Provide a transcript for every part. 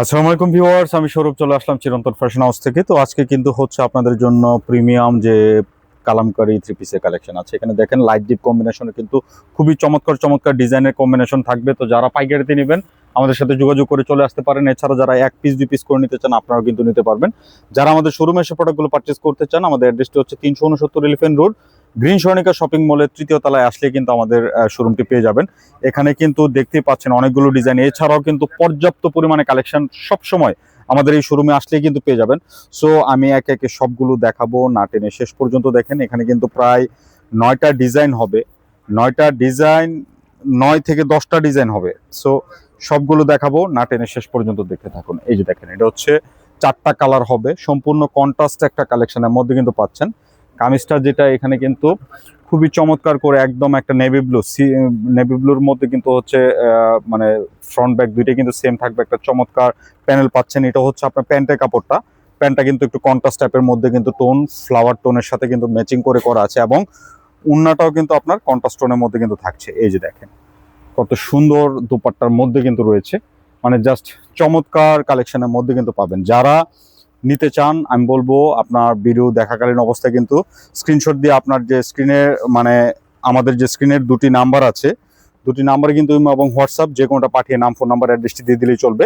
আসসালামু আলাইকুম ভিউয়ার্স, আমি সৌরভ চলে আসলাম চিরন্তন ফ্যাশন হাউস থেকে। তো আজকে কিন্তু হচ্ছে আপনাদের জন্য প্রিমিয়াম যে কালামকারি থ্রি পিসের কালেকশন আছে। এখানে দেখেন লাইট ডিপ কম্বিনেশনে কিন্তু খুবই চমৎকার চমৎকার ডিজাইনের কম্বিনেশন থাকবে। তো যারা পাইকারিতে নেবেন, আমাদের সাথে যোগাযোগ করে চলে আসতে পারেন। এছাড়া যারা এক পিস দুই পিস করে নিতে চান, আপনারাও কিন্তু নিতে পারবেন। যারা আমাদের শোরুমে এসে প্রোডাক্টগুলো পারচেস করতে চান, আমাদের অ্যাড্রেসটি হচ্ছে তিনশো উনসত্তর Elephant Road Green Swarnika shopping মলের তৃতীয় তলায় আসলে কিন্তু আমাদের শোরুমটি পেয়ে যাবেন। এখানে কিন্তু দেখতেই পাচ্ছেন অনেকগুলো ডিজাইন। এছাড়াও কিন্তু পর্যাপ্ত পরিমাণে কালেকশন সব সময় আমাদের এই শোরুমে আসলেই কিন্তু পেয়ে যাবেন। সো আমি একে একে সবগুলো দেখাবো, না টেনে শেষ পর্যন্ত দেখেন। এখানে কিন্তু প্রায় নয়টা ডিজাইন হবে। নয়টা ডিজাইন, নয় থেকে দশটা ডিজাইন হবে। সো সবগুলো দেখাবো, না টেনে শেষ পর্যন্ত দেখতে থাকুন। এই যে দেখেন, এটা হচ্ছে চারটা কালার হবে। সম্পূর্ণ কন্ট্রাস্ট একটা কালেকশনের মধ্যে কিন্তু পাচ্ছেন। কামিজটা যেটা এখানে কিন্তু খুবই চমৎকার করে একদম একটা নেভি ব্লু সি নেভি ব্লুর মধ্যে কিন্তু হচ্ছে মানে ফ্রন্ট ব্যাক দুইটাই কিন্তু সেম থাকবে। একটা চমৎকার প্যানেল পাচ্ছেন। এটা হচ্ছে আপনার প্যান্টের কাপড়টা। প্যান্টটা কিন্তু একটু কন্ট্রাস্ট টাইপের মধ্যে কিন্তু টোন ফ্লাওয়ার টোনের সাথে কিন্তু ম্যাচিং করে করা আছে এবং উন্নাটাও কিন্তু আপনার কন্ট্রাস্ট টোনের মধ্যে কিন্তু থাকছে। এই যে দেখেন, কত সুন্দর দুপাট্টার মধ্যে কিন্তু রয়েছে। মানে জাস্ট চমৎকার কালেকশনের মধ্যে কিন্তু পাবেন। যারা নিতে চান, আমি বলব আপনার ভিডিও দেখাকালীন অবস্থায় কিন্তু স্ক্রিনশট দিয়ে আপনার যে স্ক্রিনের মানে আমাদের যে স্ক্রিনের দুটি নাম্বার আছে, দুটি নাম্বার কিন্তু এবং হোয়াটসঅ্যাপ, যে কোনোটা পাঠিয়ে নাম ফোন নাম্বার অ্যাড্রেসটি দিয়ে দিলেই চলবে।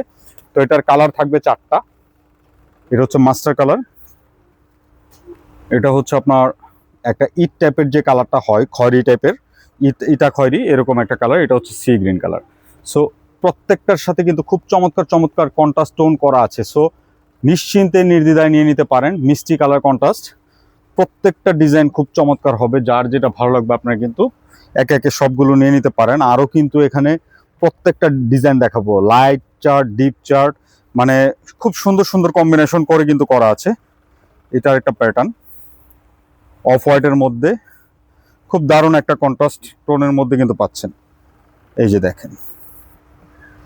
তো এটার কালার থাকবে চারটা। এটা হচ্ছে মাস্টার কালার এটা হচ্ছে আপনার একটা ইট টাইপের যে কালারটা হয়, খয়েরি টাইপের ইট, ইটা খয়রি, এরকম একটা কালার এটা হচ্ছে সি গ্রিন কালার সো প্রত্যেকটার সাথে কিন্তু খুব চমৎকার চমৎকার কন্ট্রাস্ট টোন করা আছে। সো নিশ্চিন্তে নির্দ্বিধায় নিয়ে নিতে পারেন মিষ্টি কালার কন্ট্রাস্ট। প্রত্যেকটা ডিজাইন খুব চমৎকার হবে, যার যেটা ভালো লাগবে আপনার কিন্তু একে একে সবগুলো নিয়ে নিতে পারেন। আরও কিন্তু এখানে প্রত্যেকটা ডিজাইন দেখাবো, লাইট চার্ট, ডিপ চার্ট মানে খুব সুন্দর সুন্দর কম্বিনেশন করে কিন্তু করা আছে। এটার একটা প্যাটার্ন। অফ হোয়াইটের মধ্যে খুব দারুণ একটা কন্ট্রাস্ট টোনের মধ্যে কিন্তু পাচ্ছেন। এই যে দেখেন।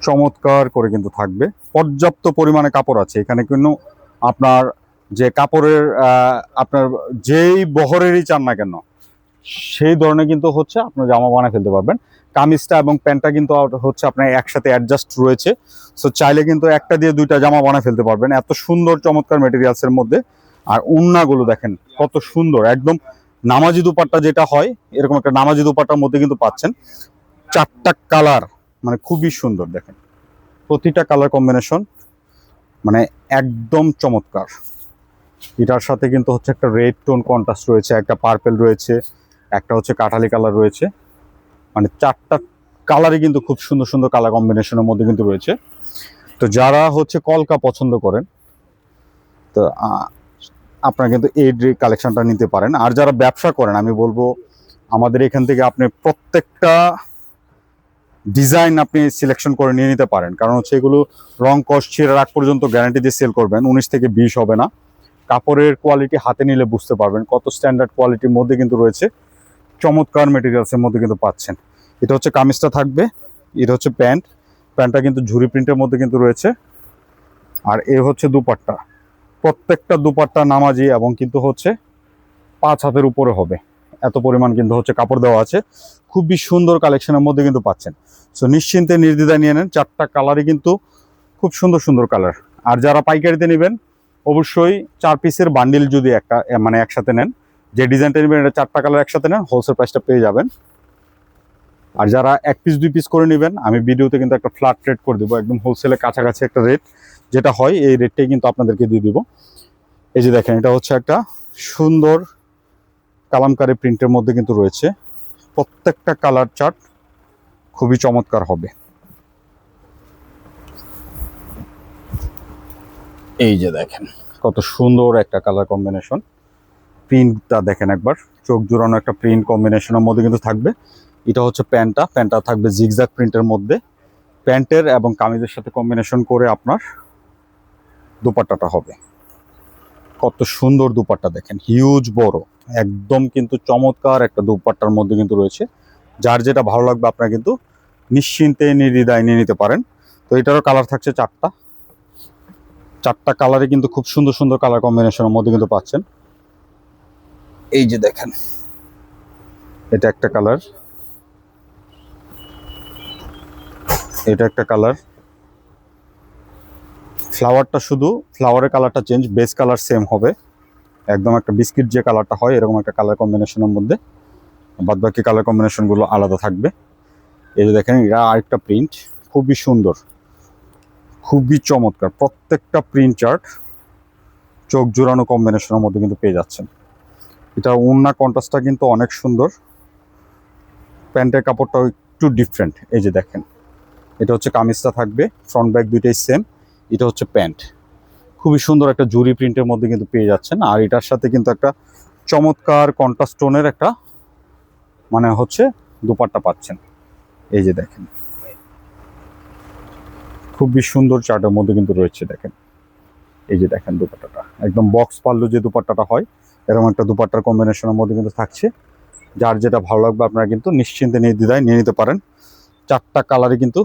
চমৎকার করে কিন্তু থাকবে। পর্যাপ্ত পরিমাণে কাপড় আছে। এখানে কিন্তু আপনার যে কাপড়ের আপনার যেই বহরেরই চান না কেন, সেই ধরনের কিন্তু হচ্ছে আপনার জামা বানায় ফেলতে পারবেন। কামিজটা এবং প্যান্টটা কিন্তু হচ্ছে আপনার একসাথে অ্যাডজাস্ট রয়েছে। সো চাইলে কিন্তু একটা দিয়ে দুইটা জামা বানায় ফেলতে পারবেন। এত সুন্দর চমৎকার মেটেরিয়ালসের মধ্যে। আর উন্নাগুলো দেখেন, কত সুন্দর। একদম নামাজি দুপাট্টা যেটা হয়, এরকম একটা নামাজি দুপাট্টার মধ্যে কিন্তু পাচ্ছেন। চারটা কালার মানে খুবই সুন্দর, দেখেন। প্রতিটা কালার কম্বিনেশন মানে একদম চমৎকার। এটার সাথে কিন্তু হচ্ছে একটা রেড টোন কন্ট্রাস্ট রয়েছে, একটা পার্পেল রয়েছে, একটা হচ্ছে কাঠালি কালার রয়েছে। মানে চারটা কালারই কিন্তু খুব সুন্দর সুন্দর কালার কম্বিনেশনের মধ্যে কিন্তু রয়েছে। তো যারা হচ্ছে কলকা পছন্দ করেন, তো আপনারা কিন্তু এই কালেকশনটা নিতে পারেন। আর যারা ব্যবসা করেন, আমি বলব, আমাদের এখান থেকে আপনি প্রত্যেকটা ডিজাইন আপনি সিলেকশন করে নিয়ে নিতে পারেন। কারণ হচ্ছে এগুলো রং কস্ট ছিঁড়ার আগ পর্যন্ত গ্যারান্টি দিয়ে সেল করবেন, উনিশ থেকে বিশ হবে না। কাপড়ের কোয়ালিটি হাতে নিলে বুঝতে পারবেন কত স্ট্যান্ডার্ড কোয়ালিটির মধ্যে কিন্তু রয়েছে। চমৎকার মেটেরিয়ালসের মধ্যে কিন্তু পাচ্ছেন। এটা হচ্ছে কামিজটা থাকবে, এটা হচ্ছে প্যান্ট। প্যান্টটা কিন্তু ঝুরি প্রিন্টের মধ্যে কিন্তু রয়েছে। আর এ হচ্ছে দুপাট্টা। প্রত্যেকটা দুপাট্টা নামাজি এবং কিন্তু হচ্ছে পাঁচ হাতের উপরে হবে। এত পরিমাণ কিন্তু হচ্ছে কাপড় দেওয়া আছে। খুবই সুন্দর কালেকশনের মধ্যে কিন্তু পাচ্ছেন। সো নিশ্চিন্তে নির্দ্বিধায় নিয়ে নেন। চারটা কালারই কিন্তু খুব সুন্দর সুন্দর কালার আর যারা পাইকারিতে নেবেন, অবশ্যই চার পিসের বান্ডিল যদি একটা মানে একসাথে নেন, যে ডিজাইনটা নেবেন, এটা চারটা কালার একসাথে নেন হোলসেল প্রাইসটা পেয়ে যাবেন। আর যারা এক পিস দুই পিস করে নেবেন, আমি ভিডিওতে কিন্তু একটা ফ্ল্যাট রেট করে দেবো, একদম হোলসেলের কাছাকাছি একটা রেট যেটা হয়, এই রেটটাই কিন্তু আপনাদেরকে দিয়ে দিব। এই যে দেখেন, এটা হচ্ছে একটা সুন্দর কালামকারি প্রিন্টের মধ্যে কিন্তু রয়েছে। প্রত্যেকটা কালার চার্ট খুবই চমৎকার হবে। এই যে দেখেন, কত সুন্দর একটা কালার কম্বিনেশন। প্রিন্টটা দেখেন একবার, চোখ জোড়ানো একটা প্রিন্ট কম্বিনেশনের মধ্যে কিন্তু থাকবে। এটা হচ্ছে প্যান্টটা প্যান্টটা থাকবে জিগজ্যাগ প্রিন্টের মধ্যে। প্যান্টের এবং কামিজের সাথে কম্বিনেশন করে আপনার দুপাট্টাটা হবে। কত সুন্দর দুপাট্টা দেখেন, হিউজ বড়। একদম কিন্তু চমৎকার একটা দুপাট্টার মধ্যে কিন্তু রয়েছে। যার যেটা ভালো লাগবে আপনারা কিন্তু নিশ্চিন্তে নির্দ্বিধায় নিয়ে নিতে পারেন। তো এটারও কালার থাকছে চারটা। চারটা কালারে কিন্তু খুব সুন্দর সুন্দর কালার কম্বিনেশনের মধ্যে কিন্তু পাচ্ছেন। এই যে দেখেন, এটা একটা কালার এটা একটা কালার ফ্লাওয়ারটা শুধু ফ্লাওয়ারের কালারটা চেঞ্জ বেস কালার সেম হবে। একদম একটা বিস্কিট যে কালারটা হয়, এরকম একটা কালার কম্বিনেশনের মধ্যে বাদ বাকি কালার কম্বিনেশনগুলো আলাদা থাকবে। এই যে দেখেন এটা আরেকটা প্রিন্ট খুবই সুন্দর, খুবই চমৎকার। প্রত্যেকটা প্রিন্ট চার্ট চোখ জোড়ানো কম্বিনেশনের মধ্যে কিন্তু পেয়ে যাচ্ছেন। এটা উন্না কন্ট্রাস্টটা কিন্তু অনেক সুন্দর। প্যান্টের কাপড়টাও একটু ডিফারেন্ট এই যে দেখেন, এটা হচ্ছে কামিজটা থাকবে ফ্রন্ট ব্যাক দুইটাই সেম এটা হচ্ছে প্যান্ট। খুবই সুন্দর একটা জুরি প্রিন্টের মধ্যে কিন্তু পেয়ে যাচ্ছেন। আর এটার সাথে কিন্তু একটা চমৎকার কন্ট্রাস্টোনের একটা মানে হচ্ছে দুপাট্টা পাচ্ছেন। এই যে দেখেন। খুবই সুন্দর চার্টের মধ্যে কিন্তু রয়েছে দেখেন। এই যে দেখেন দুপাট্টাটা। একদম বক্স পাল্লু যে দুপাট্টাটা হয়, এরকম একটা দুপাট্টার কম্বিনেশনের মধ্যে কিন্তু থাকছে। যার যেটা ভালো লাগবে আপনারা কিন্তু নিশ্চিন্তে নির্দ্বিধায় নিয়ে নিতে পারেন। চারটা কালারই কিন্তু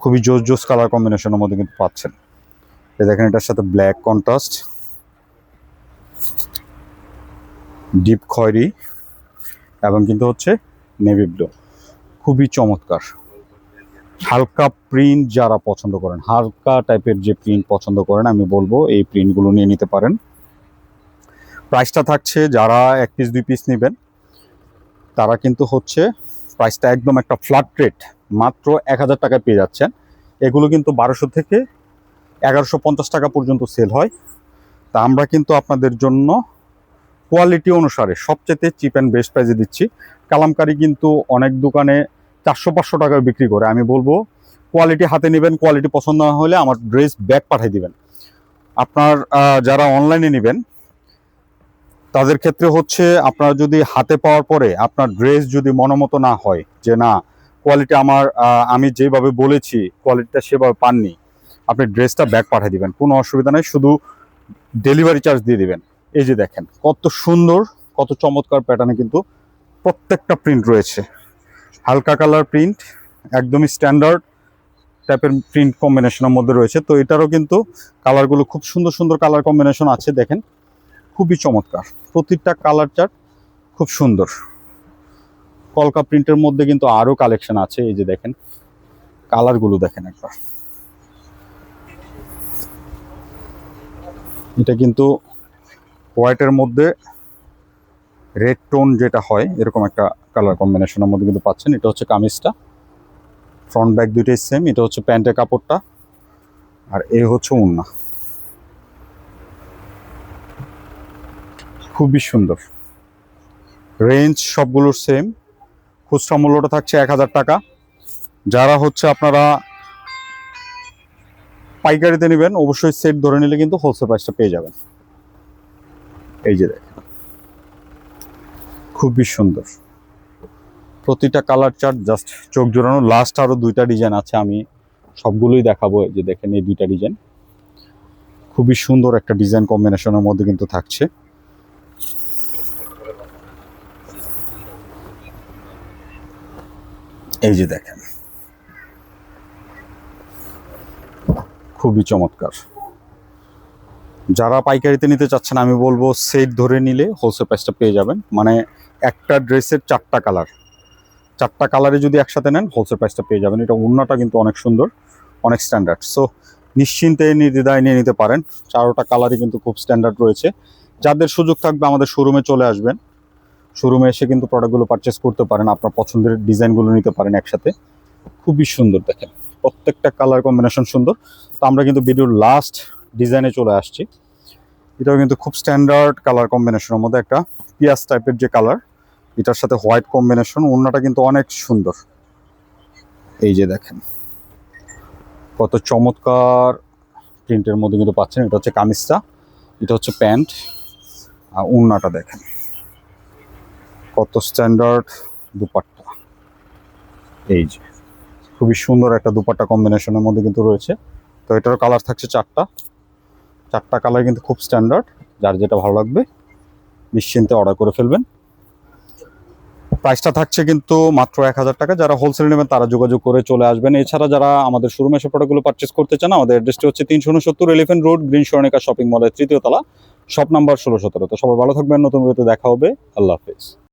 খুবই জোস জোস কালার কম্বিনেশনের মধ্যে কিন্তু পাচ্ছেন। দেখেন, এটার সাথে ব্ল্যাক কন্ট্রাস্ট ডিপ খয়েরি, এবং কিন্তু হচ্ছে নেভি ব্লু খুবই চমৎকার। হালকা প্রিন্ট যারা পছন্দ করেন, হালকা টাইপের যে প্রিন্ট পছন্দ করেন, আমি বলব এই প্রিন্টগুলো নিয়ে নিতে পারেন। প্রাইসটা থাকছে, যারা এক পিস দুই পিস নেবেন, তারা কিন্তু হচ্ছে প্রাইসটা একদম একটা ফ্ল্যাট রেট মাত্র এক হাজার টাকায় পেয়ে যাচ্ছেন। এগুলো কিন্তু বারোশো থেকে এগারোশো পঞ্চাশ টাকা পর্যন্ত সেল হয়। তা আমরা কিন্তু আপনাদের জন্য কোয়ালিটি অনুসারে সবচেয়ে চিপ অ্যান্ড বেস্ট প্রাইসে দিচ্ছি। কালামকারি কিন্তু অনেক দোকানে চারশো পাঁচশো টাকায় বিক্রি করে। আমি বলব কোয়ালিটি হাতে নেবেন কোয়ালিটি পছন্দ না হলে আমার ড্রেস ব্যাগ পাঠিয়ে দিবেন। আপনার যারা অনলাইনে নেবেন, তাদের ক্ষেত্রে হচ্ছে আপনার যদি হাতে পাওয়ার পরে আপনার ড্রেস যদি মনোমতো না হয়, যে না কোয়ালিটি আমার আমি যেভাবে বলেছি কোয়ালিটিটা সেভাবে পাননি আপনি ড্রেসটা ব্যাক পাঠিয়ে দিবেন। কোনো অসুবিধা নেই, শুধু ডেলিভারি চার্জ দিয়ে দিবেন। এই যে দেখেন, কত সুন্দর, কত চমৎকার প্যাটার্নে কিন্তু প্রত্যেকটা প্রিন্ট রয়েছে। হালকা কালার প্রিন্ট একদমই স্ট্যান্ডার্ড টাইপের প্রিন্ট কম্বিনেশনের মধ্যে রয়েছে। তো এটারও কিন্তু কালারগুলো খুব সুন্দর সুন্দর কালার কম্বিনেশন আছে, দেখেন। খুবই চমৎকার। প্রতিটা কালার চার্ট খুব সুন্দর। কলকা প্রিন্টের মধ্যে কিন্তু আরও কালেকশন আছে, এই যে দেখেন। কালারগুলো দেখেন একবার। এটা কিন্তু হোয়াইটের মধ্যে রেড টোন যেটা হয়, এরকম একটা কালার কম্বিনেশনের মধ্যে কিন্তু পাচ্ছেন। এটা হচ্ছে কামিজটা। ফ্রন্ট ব্যাক দুইটাই সেম এটা হচ্ছে প্যান্টের কাপড়টা, আর এ হচ্ছে উন্না খুবই সুন্দর। রেঞ্জ সবগুলোর সেম খুচরা মূল্যটা থাকছে এক হাজার টাকা। যারা হচ্ছে আপনারা পাইকারিতে নেবেন, অবশ্যই সেট ধরে নিলে কিন্তু হোলসেল প্রাইসটা পেয়ে যাবেন। এই যে দেখেন, খুবই সুন্দর। প্রতিটা কালার চার্ট জাস্ট চোখ জোড়ানো লাস্ট আরও দুইটা ডিজাইন আছে, আমি সবগুলোই দেখাবো যে দেখেন এই দুইটা ডিজাইন খুবই সুন্দর একটা ডিজাইন কম্বিনেশনের মধ্যে কিন্তু থাকছে। এই যে দেখেন খুবই চমৎকার। যারা পাইকারিতে নিতে চাচ্ছেন, আমি বলব সেট ধরে নিলে হোলসেল প্রাইসটা পেয়ে যাবেন। মানে একটা ড্রেসের চারটা কালার। চারটা কালারে যদি একসাথে নেন হোলসেল প্রাইসটা পেয়ে যাবেন। এটা উন্নাটা কিন্তু অনেক সুন্দর, অনেক স্ট্যান্ডার্ড সো নিশ্চিন্তে নির্দ্বিধায় নিয়ে নিতে পারেন। চারোটা কালারই কিন্তু খুব স্ট্যান্ডার্ড রয়েছে। যাদের সুযোগ থাকবে, আমাদের শোরুমে চলে আসবেন। শোরুমে এসে কিন্তু প্রোডাক্টগুলো পারচেস করতে পারেন। আপনার পছন্দের ডিজাইনগুলো নিতে পারেন একসাথে। খুবই সুন্দর দেখেন। প্রত্যেকটা কালার কম্বিনেশন সুন্দর। তো আমরা কিন্তু ভিডিওর লাস্ট ডিজাইনে চলে আসছি। এটাও কিন্তু খুব স্ট্যান্ডার্ড কালার কম্বিনেশনের মধ্যে একটা পিয়াস টাইপের যে কালার এটার সাথে হোয়াইট কম্বিনেশন ওড়নাটা কিন্তু অনেক সুন্দর। এই যে দেখেন, কত চমৎকার প্রিন্টের মধ্যে কিন্তু পাচ্ছেন। এটা হচ্ছে কামিজটা, এটা হচ্ছে প্যান্ট, আর ওড়নাটা দেখেন, কত স্ট্যান্ডার্ড দুপাট্টা। এই যে। খুবই সুন্দর একটা দুপাট্টা কম্বিনেশনের মধ্যে কিন্তু রয়েছে। তো এটার কালার থাকছে চারটা। চারটা কালার কিন্তু খুব স্ট্যান্ডার্ড যার যেটা ভালো লাগবে নিশ্চিন্তে অর্ডার করে ফেলবেন। প্রাইসটা থাকছে কিন্তু মাত্র এক হাজার টাকা। যারা হোলসেল নেবেন, তারা যোগাযোগ করে চলে আসবেন। এছাড়া যারা আমাদের শোরুমে এসে প্রোডাক্টগুলো পারচেস করতে চান, আমাদের অ্যাড্রেসটি হচ্ছে তিনশো উনসত্তর Elephant Road Green Swarnika shopping মলের তৃতীয় তলা শপ নাম্বার ষোলো সতেরো। তো সবাই ভালো থাকবেন, নতুন ভিডিওতে দেখা হবে। আল্লাহ হাফিজ।